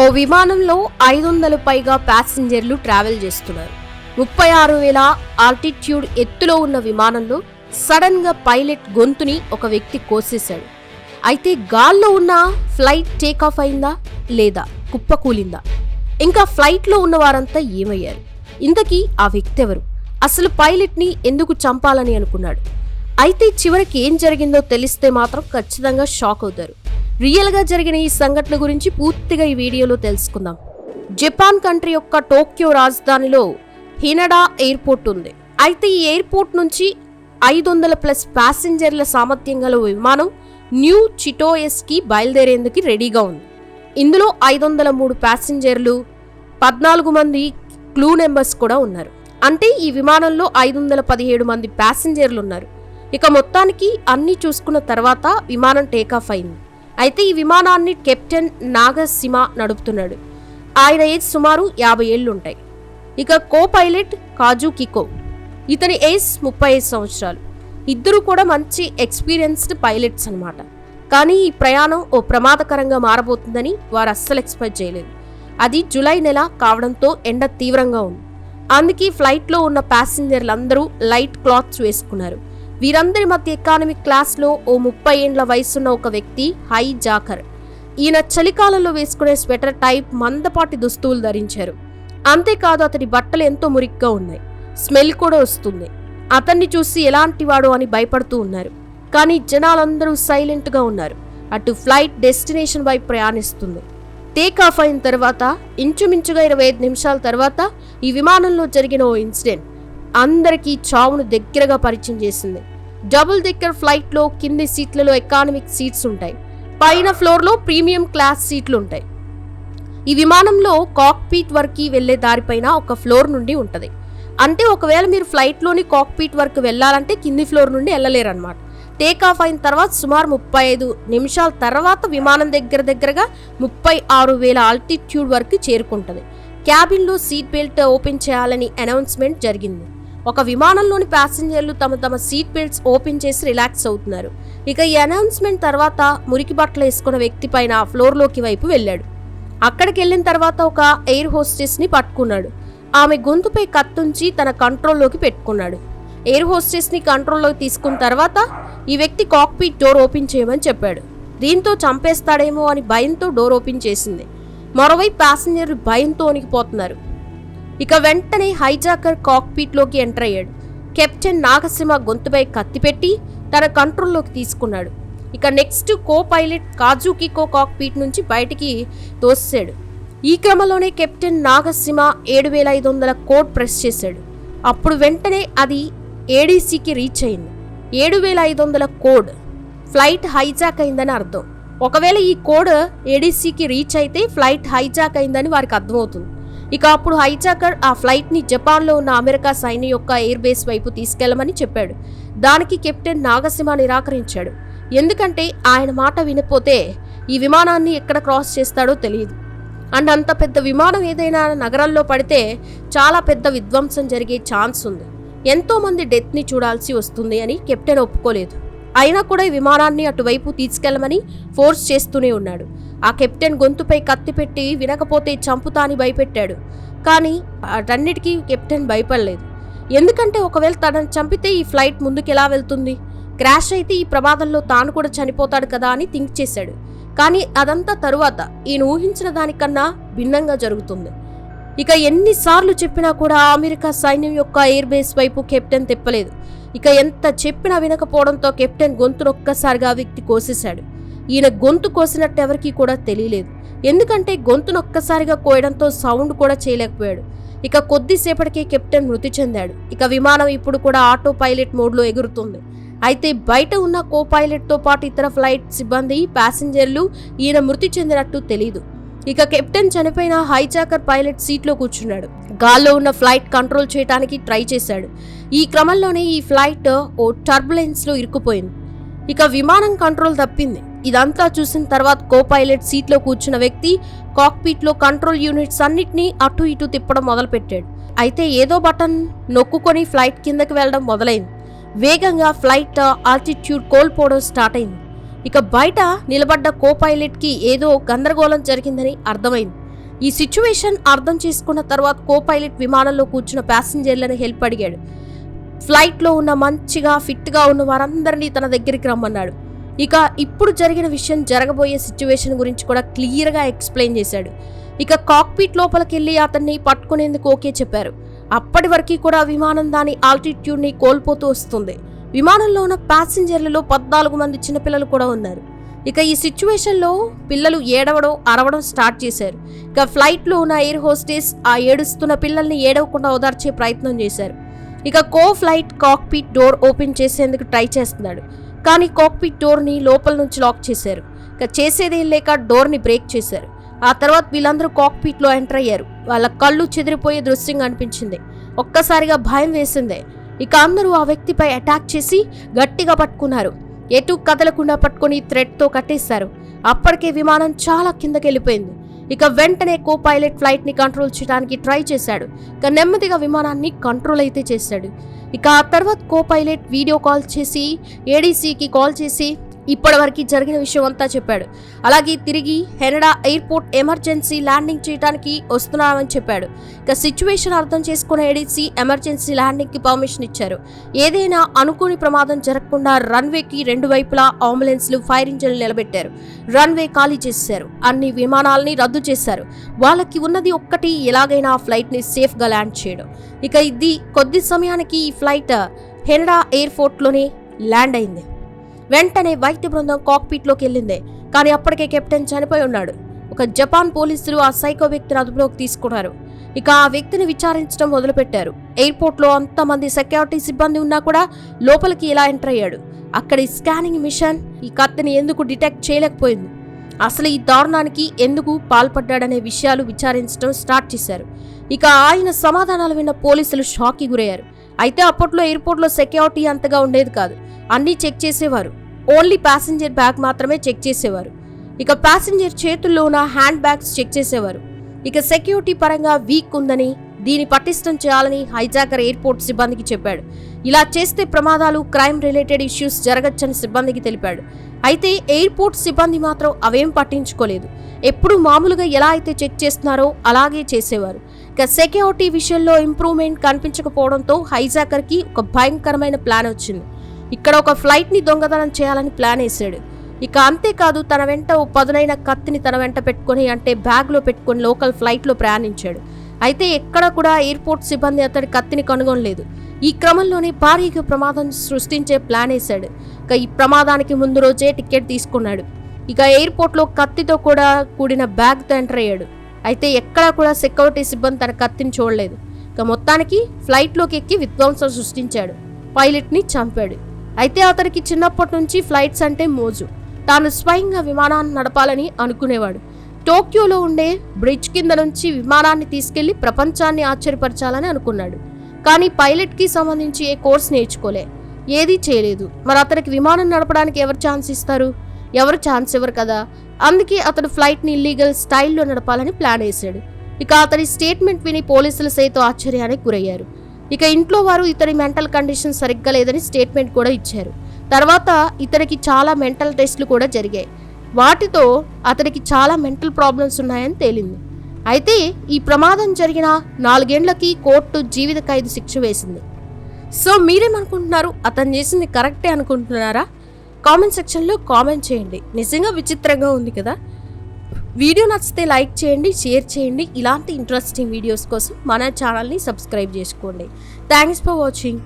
ఓ విమానంలో ఐదు వందల పైగా ప్యాసింజర్లు ట్రావెల్ చేస్తున్నారు. ముప్పై ఆరు వేల ఆల్టిట్యూడ్ ఎత్తులో ఉన్న విమానంలో సడన్గా పైలట్ గొంతుని ఒక వ్యక్తి కోసేశాడు. అయితే గాల్లో ఉన్న ఫ్లైట్ టేక్ ఆఫ్ అయిందా లేదా కుప్పకూలిందా ఇంకా ఫ్లైట్లో ఉన్న వారంతా ఏమయ్యారు? ఇంతకీ ఆ వ్యక్తి ఎవరు? అసలు పైలట్ని ఎందుకు చంపాలని అనుకున్నాడు? అయితే చివరికి ఏం జరిగిందో తెలిస్తే మాత్రం ఖచ్చితంగా షాక్ అవుతారు. రియల్గా జరిగిన ఈ సంఘటన గురించి పూర్తిగా ఈ వీడియోలో తెలుసుకుందాం. జపాన్ కంట్రీ యొక్క టోక్యో రాజధానిలో హినడా ఎయిర్పోర్ట్ ఉంది. అయితే ఈ ఎయిర్పోర్ట్ నుంచి ఐదు వందల ప్లస్ ప్యాసింజర్ల సామర్థ్యం గల విమానం న్యూ చిటోయస్కి బయలుదేరేందుకు రెడీగా ఉంది. ఇందులో ఐదు వందల మూడు ప్యాసింజర్లు పద్నాలుగు మంది క్లూ నెంబర్స్ కూడా ఉన్నారు. అంటే ఈ విమానంలో ఐదు వందల పదిహేడు మంది ప్యాసింజర్లు ఉన్నారు. ఇక మొత్తానికి అన్ని చూసుకున్న తర్వాత విమానం టేకాఫ్ అయింది. అయితే ఈ విమానాన్ని కెప్టెన్ నాగసిమ నడుపుతున్నాడు. ఆయన ఏజ్ సుమారు యాభై ఏళ్ళు ఉంటాయి ఇక కో పైలట్ కాజు కికో. ఇతని ఏజ్ ముప్పై ఐదు సంవత్సరాలు. ఇద్దరు కూడా మంచి ఎక్స్పీరియన్స్డ్ పైలట్స్ అన్నమాట. కానీ ఈ ప్రయాణం ఓ ప్రమాదకరంగా మారబోతుందని వారు అస్సలు ఎక్స్పెక్ట్ చేయలేదు. అది జూలై నెల కావడంతో ఎండ తీవ్రంగా ఉంది. అందుకే ఫ్లైట్లో ఉన్న ప్యాసింజర్లందరూ లైట్ క్లాత్స్ వేసుకున్నారు. వీరందరి మధ్య ఎకానమిక్ క్లాస్లో ఓ ముప్పై ఏండ్ల వయసున్న ఒక వ్యక్తి హై జాకర్. ఈయన చలికాలంలో వేసుకునే స్వెటర్ టైప్ మందపాటి దుస్తువులు ధరించారు. అంతేకాదు అతడి బట్టలు ఎంతో మురిగ్గా ఉన్నాయి. స్మెల్ కూడా వస్తుంది. అతన్ని చూసి ఎలాంటి వాడు అని భయపడుతూ ఉన్నారు. కానీ జనాలందరూ సైలెంట్గా ఉన్నారు. అటు ఫ్లైట్ డెస్టినేషన్ వైపు ప్రయాణిస్తుంది. టేక్ ఆఫ్ అయిన తర్వాత ఇంచుమించుగా ఇరవై ఐదు నిమిషాల తర్వాత ఈ విమానంలో జరిగిన ఓ ఇన్సిడెంట్. అందరికీ చావును దగ్గరగా పరిచయం చేసింది. డబుల్ డెక్కర్ ఫ్లైట్లో కింది సీట్లలో ఎకానమిక్ సీట్స్ ఉంటాయి. పైన ఫ్లోర్లో ప్రీమియం క్లాస్ సీట్లు ఉంటాయి. ఈ విమానంలో కాక్పీట్ వరకు వెళ్ళే దారిపైన ఒక ఫ్లోర్ నుండి ఉంటుంది. అంటే ఒకవేళ మీరు ఫ్లైట్లోని కాక్పీట్ వరకు వెళ్ళాలంటే కింది ఫ్లోర్ నుండి వెళ్ళలేరన్నమాట. టేక్ ఆఫ్ అయిన తర్వాత సుమారు ముప్పై ఐదు నిమిషాల తర్వాత విమానం దగ్గర దగ్గరగా ముప్పై ఆరు వేల ఆల్టిట్యూడ్ వరకు చేరుకుంటుంది. క్యాబిన్లో సీట్ బెల్ట్ ఓపెన్ చేయాలని అనౌన్స్మెంట్ జరిగింది. ఒక విమానంలోని ప్యాసింజర్లు తమ తమ సీట్ బెల్ట్స్ ఓపెన్ చేసి రిలాక్స్ అవుతున్నారు. ఇక ఈ అనౌన్స్మెంట్ తర్వాత మురికి బట్టలు వేసుకున్న వ్యక్తి పైన ఫ్లోర్లోకి వైపు వెళ్ళాడు. అక్కడికి వెళ్ళిన తర్వాత ఒక ఎయిర్ హోస్టెస్ని పట్టుకున్నాడు. ఆమె గొంతుపై కత్తుంచి తన కంట్రోల్లోకి పెట్టుకున్నాడు. ఎయిర్ హోస్టెస్ని కంట్రోల్లోకి తీసుకున్న తర్వాత ఈ వ్యక్తి కాక్పీట్ డోర్ ఓపెన్ చేయమని చెప్పాడు. దీంతో చంపేస్తాడేమో అని భయంతో డోర్ ఓపెన్ చేసింది. మరోవైపు ప్యాసింజర్లు భయంతో వణికిపోతున్నారు. ఇక వెంటనే హైజాకర్ కాక్పీట్లోకి ఎంటర్ అయ్యాడు. కెప్టెన్ నాగసింహ గొంతుపై కత్తిపెట్టి తన కంట్రోల్లోకి తీసుకున్నాడు. ఇక నెక్స్ట్ కో పైలట్ కాజుకికో కాక్పీట్ నుంచి బయటికి తోసాడు ఈ క్రమంలోనే కెప్టెన్ నాగసింహ ఏడు వేల ఐదు వందల కోడ్ ప్రెస్ చేశాడు. అప్పుడు వెంటనే అది ఏడీసీకి రీచ్ అయింది. ఏడు వేల ఐదు వందల కోడ్ ఫ్లైట్ హైజాక్ అయిందని అర్థం. ఒకవేళ ఈ కోడ్ ఏడీసీకి రీచ్ అయితే ఫ్లైట్ హైజాక్ అయిందని వారికి అర్థమవుతుంది. ఇక అప్పుడు హైజాకర్ ఆ ఫ్లైట్ని జపాన్లో ఉన్న అమెరికా సైన్యం యొక్క ఎయిర్ బేస్ వైపు తీసుకెళ్ళమని చెప్పాడు. దానికి కెప్టెన్ నాగసింహ నిరాకరించాడు. ఎందుకంటే ఆయన మాట వినపోతే ఈ విమానాన్ని ఎక్కడ క్రాస్ చేస్తాడో తెలియదు. అండ్ అంత పెద్ద విమానం ఏదైనా నగరంలో పడితే చాలా పెద్ద విధ్వంసం జరిగే ఛాన్స్ ఉంది. ఎంతో మంది డెత్ని చూడాల్సి వస్తుంది అని కెప్టెన్ ఒప్పుకోలేదు. అయినా కూడా ఈ విమానాన్ని అటువైపు తీసుకెళ్ళమని ఫోర్స్ చేస్తూనే ఉన్నాడు. ఆ కెప్టెన్ గొంతుపై కత్తి పెట్టి వినకపోతే చంపుతా అని భయపెట్టాడు. కానీ అటన్నిటికీ కెప్టెన్ భయపడలేదు. ఎందుకంటే ఒకవేళ తనను చంపితే ఈ ఫ్లైట్ ముందుకు ఎలా వెళ్తుంది? క్రాష్ అయితే ఈ ప్రమాదంలో తాను కూడా చనిపోతాడు కదా అని థింక్ చేశాడు. కానీ అదంతా తరువాత ఈయన ఊహించిన దానికన్నా భిన్నంగా జరుగుతుంది. ఇక ఎన్నిసార్లు చెప్పినా కూడా అమెరికా సైన్యం యొక్క ఎయిర్ బేస్ వైపు కెప్టెన్ తిప్పలేదు. ఇక ఎంత చెప్పినా వినకపోవడంతో కెప్టెన్ గొంతును ఒక్కసారిగా వ్యక్తి కోసేశాడు. ఈయన గొంతు కోసినట్టు ఎవరికీ కూడా తెలియలేదు. ఎందుకంటే గొంతును ఒక్కసారిగా కోయడంతో సౌండ్ కూడా చేయలేకపోయాడు. ఇక కొద్దిసేపటికే కెప్టెన్ మృతి చెందాడు. ఇక విమానం ఇప్పుడు కూడా ఆటో పైలట్ మోడ్లో ఎగురుతుంది. అయితే బయట ఉన్న కో పైలట్తో పాటు ఇతర ఫ్లైట్ సిబ్బంది ప్యాసింజర్లు ఈయన మృతి చెందినట్టు తెలియదు ఇక కెప్టెన్ చనిపోయిన హైజాకర్ పైలట్ సీట్లో కూర్చున్నాడు. గాల్లో ఉన్న ఫ్లైట్ కంట్రోల్ చేయడానికి ట్రై చేశాడు. ఈ క్రమంలోనే ఈ ఫ్లైట్ ఓ టర్బులెన్స్లో ఇరుక్కుపోయింది. ఇక విమానం కంట్రోల్ తప్పింది. ఇదంతా చూసిన తర్వాత కో పైలట్ సీట్లో కూర్చున్న వ్యక్తి కాక్పీట్లో కంట్రోల్ యూనిట్స్ అన్నిటినీ అటు ఇటు తిప్పడం మొదలుపెట్టాడు. అయితే ఏదో బటన్ నొక్కుకొని ఫ్లైట్ కిందకి వెళ్ళడం మొదలైంది. వేగంగా ఫ్లైట్ ఆల్టిట్యూడ్ కోల్పోవడం స్టార్ట్ అయింది ఇక బయట నిలబడ్డ కో ఏదో గందరగోళం జరిగిందని అర్థమైంది. ఈ సిచ్యువేషన్ అర్థం చేసుకున్న తర్వాత కో పైలట్ విమానంలో కూర్చున్న ప్యాసింజర్లను హెల్ప్ అడిగాడు. ఫ్లైట్లో ఉన్న మంచిగా ఫిట్గా ఉన్న వారందరినీ తన దగ్గరికి రమ్మన్నాడు. ఇక ఇప్పుడు జరిగిన విషయం జరగబోయే సిచ్యువేషన్ గురించి కూడా క్లియర్గా ఎక్స్ప్లెయిన్ చేశాడు. ఇక కాక్పీట్ లోపలికి వెళ్ళి అతన్ని పట్టుకునేందుకు ఓకే చెప్పారు. అప్పటి వరకు కూడా విమానం దాని ఆల్టిట్యూడ్ని కోల్పోతూ వస్తుంది. విమానంలో ఉన్న ప్యాసింజర్లలో పద్నాలుగు మంది చిన్నపిల్లలు కూడా ఉన్నారు. ఇక ఈ సిచ్యువేషన్లో పిల్లలు ఏడవడం అరవడం స్టార్ట్ చేశారు. ఇక ఫ్లైట్లో ఉన్న ఎయిర్ హోస్టెస్ ఆ ఏడుస్తున్న పిల్లల్ని ఏడవకుండా ఓదార్చే ప్రయత్నం చేశారు. ఇక co flight cockpit door open చేసేందుకు ట్రై చేస్తున్నాడు. కానీ కాక్పీట్ డోర్ని లోపల నుంచి లాక్ చేశారు. ఇక చేసేదేం లేక డోర్ని బ్రేక్ చేశారు. ఆ తర్వాత వీళ్ళందరూ కాక్పీట్లో ఎంటర్ అయ్యారు. వాళ్ళ కళ్ళు చెదిరిపోయే దృశ్యంగా అనిపించింది. ఒక్కసారిగా భయం వేసిందే. ఇక అందరూ ఆ వ్యక్తిపై అటాక్ చేసి గట్టిగా పట్టుకున్నారు. ఎటు కదలకుండా పట్టుకొని థ్రెడ్తో కట్టేశారు. అప్పటికే విమానం చాలా కిందకి వెళ్ళిపోయింది. ఇక వెంటనే కో పైలట్ ఫ్లైట్ని కంట్రోల్ చేయడానికి ట్రై చేశాడు ఇక నెమ్మదిగా విమానాన్ని కంట్రోల్ అయితే చేశాడు. ఇక ఆ తర్వాత కో పైలట్ వీడియో కాల్ చేసి ఏడీసీకి కాల్ చేసి ఇప్పటివరకు జరిగిన విషయం అంతా చెప్పాడు. అలాగే తిరిగి హెనడా ఎయిర్పోర్ట్ ఎమర్జెన్సీ ల్యాండింగ్ చేయడానికి వస్తున్నామని చెప్పాడు. ఇక సిచ్యువేషన్ అర్థం చేసుకున్న ఏడీసీ ఎమర్జెన్సీ ల్యాండింగ్కి పర్మిషన్ ఇచ్చారు. ఏదైనా అనుకోని ప్రమాదం జరగకుండా రన్వేకి రెండు వైపులా అంబులెన్స్లు ఫైర్ ఇంజన్లు నిలబెట్టారు. రన్వే ఖాళీ చేశారు అన్ని విమానాలని రద్దు చేశారు. వాళ్ళకి ఉన్నది ఒక్కటి ఎలాగైనా ఆ ఫ్లైట్ని సేఫ్గా ల్యాండ్ చేయడం. ఇక ఇది కొద్ది సమయానికి ఈ ఫ్లైట్ హెనడా ఎయిర్పోర్ట్లోనే ల్యాండ్ అయింది. వెంటనే వైద్య బృందం కాక్పీట్లోకి వెళ్ళింది. కానీ అప్పటికే కెప్టెన్ చనిపోయి ఉన్నాడు. ఒక జపాన్ పోలీసులు ఆ సైకో వ్యక్తిని అదుపులోకి తీసుకున్నారు. ఇక ఆ వ్యక్తిని విచారించడం మొదలుపెట్టారు. ఎయిర్పోర్ట్లో అంతమంది సెక్యూరిటీ సిబ్బంది ఉన్నా కూడా లోపలికి ఇలా ఎంటర్ అయ్యాడు. అక్కడి స్కానింగ్ మిషన్ ఈ కత్తిని ఎందుకు డిటెక్ట్ చేయలేకపోయింది? అసలు ఈ దారుణానికి ఎందుకు పాల్పడ్డాడనే విషయాలు విచారించడం స్టార్ట్ చేశారు. ఇక ఆయన సమాధానాలు విన్న పోలీసులు షాక్కి గురయ్యారు. అయితే అప్పట్లో ఎయిర్పోర్ట్లో సెక్యూరిటీ అంతగా ఉండేది కాదు. అన్నీ చెక్ చేసేవారు. ఓన్లీ ప్యాసింజర్ బ్యాగ్ మాత్రమే చెక్ చేసేవారు. ఇక ప్యాసింజర్ చేతుల్లో ఉన్న హ్యాండ్ బ్యాగ్స్ చెక్ చేసేవారు. ఇక సెక్యూరిటీ పరంగా వీక్ ఉందని దీన్ని పటిష్టం చేయాలని హైజాకర్ ఎయిర్పోర్ట్ సిబ్బందికి చెప్పాడు. ఇలా చేస్తే ప్రమాదాలు క్రైమ్ రిలేటెడ్ ఇష్యూస్ జరగచ్చని సిబ్బందికి తెలిపాడు. అయితే ఎయిర్పోర్ట్ సిబ్బంది మాత్రం అవేం పట్టించుకోలేదు. ఎప్పుడు మామూలుగా ఎలా అయితే చెక్ చేస్తున్నారో అలాగే చేసేవారు. ఇక సెక్యూరిటీ విషయంలో ఇంప్రూవ్మెంట్ కనిపించకపోవడంతో హైజాకర్కి ఒక భయంకరమైన ప్లాన్ వచ్చింది. ఇక్కడ ఒక ఫ్లైట్ని దొంగతనం చేయాలని ప్లాన్ వేశాడు. ఇక అంతేకాదు తన వెంట ఓ పదునైన కత్తిని తన వెంట పెట్టుకొని అంటే బ్యాగ్లో పెట్టుకొని లోకల్ ఫ్లైట్లో ప్రయాణించాడు. అయితే ఎక్కడ కూడా ఎయిర్పోర్ట్ సిబ్బంది అతడి కత్తిని కనుగొనలేదు. ఈ క్రమంలోనే భారీగా ప్రమాదం సృష్టించే ప్లాన్ వేశాడు. ఇక ఈ ప్రమాదానికి ముందు రోజే టికెట్ తీసుకున్నాడు. ఇక ఎయిర్పోర్ట్లో కత్తితో కూడా కూడిన బ్యాగ్తో ఎంటర్ అయ్యాడు. అయితే ఎక్కడా కూడా సెక్యూరిటీ సిబ్బంది తన కత్తిని చూడలేదు. ఇక మొత్తానికి ఫ్లైట్లోకి ఎక్కి విధ్వంసం సృష్టించాడు. పైలట్ని చంపాడు. అయితే అతనికి చిన్నప్పటి నుంచి ఫ్లైట్స్ అంటే మోజు. తాను స్వయంగా విమానాన్ని నడపాలని అనుకునేవాడు. టోక్యోలో ఉండే బ్రిడ్జ్ కింద నుంచి విమానాన్ని తీసుకెళ్ళి ప్రపంచాన్ని ఆశ్చర్యపరచాలని అనుకున్నాడు. కానీ పైలట్కి సంబంధించి ఏ కోర్స్ నేర్చుకోలే. ఏదీ చేయలేదు. మరి అతనికి విమానం నడపడానికి ఎవరు ఛాన్స్ ఇస్తారు? ఎవరు ఛాన్స్ ఇవ్వరు కదా? అందుకే అతడు ఫ్లైట్ని ఇల్లీగల్ స్టైల్లో నడపాలని ప్లాన్ వేశాడు. ఇక అతడి స్టేట్మెంట్ విని పోలీసులు సైతం ఆశ్చర్యానికి గురయ్యారు. ఇక ఇంట్లో వారు ఇతని మెంటల్ కండిషన్ సరిగ్గా లేదని స్టేట్మెంట్ కూడా ఇచ్చారు. తర్వాత ఇతనికి చాలా మెంటల్ టెస్ట్లు కూడా జరిగాయి. వాటితో అతనికి చాలా మెంటల్ ప్రాబ్లమ్స్ ఉన్నాయని తేలింది. అయితే ఈ ప్రమాదం జరిగిన నాలుగేండ్లకి కోర్టు జీవిత ఖైదు శిక్ష వేసింది. సో మీరేమనుకుంటున్నారు? అతను చేసింది కరెక్టే అనుకుంటున్నారా? కామెంట్ సెక్షన్లో కామెంట్ చేయండి. నిజంగా విచిత్రంగా ఉంది కదా? వీడియో నచ్చితే లైక్ చేయండి షేర్ చేయండి. ఇలాంటి ఇంట్రెస్టింగ్ వీడియోస్ కోసం మన ఛానల్ని సబ్స్క్రైబ్ చేసుకోండి. Thanks for watching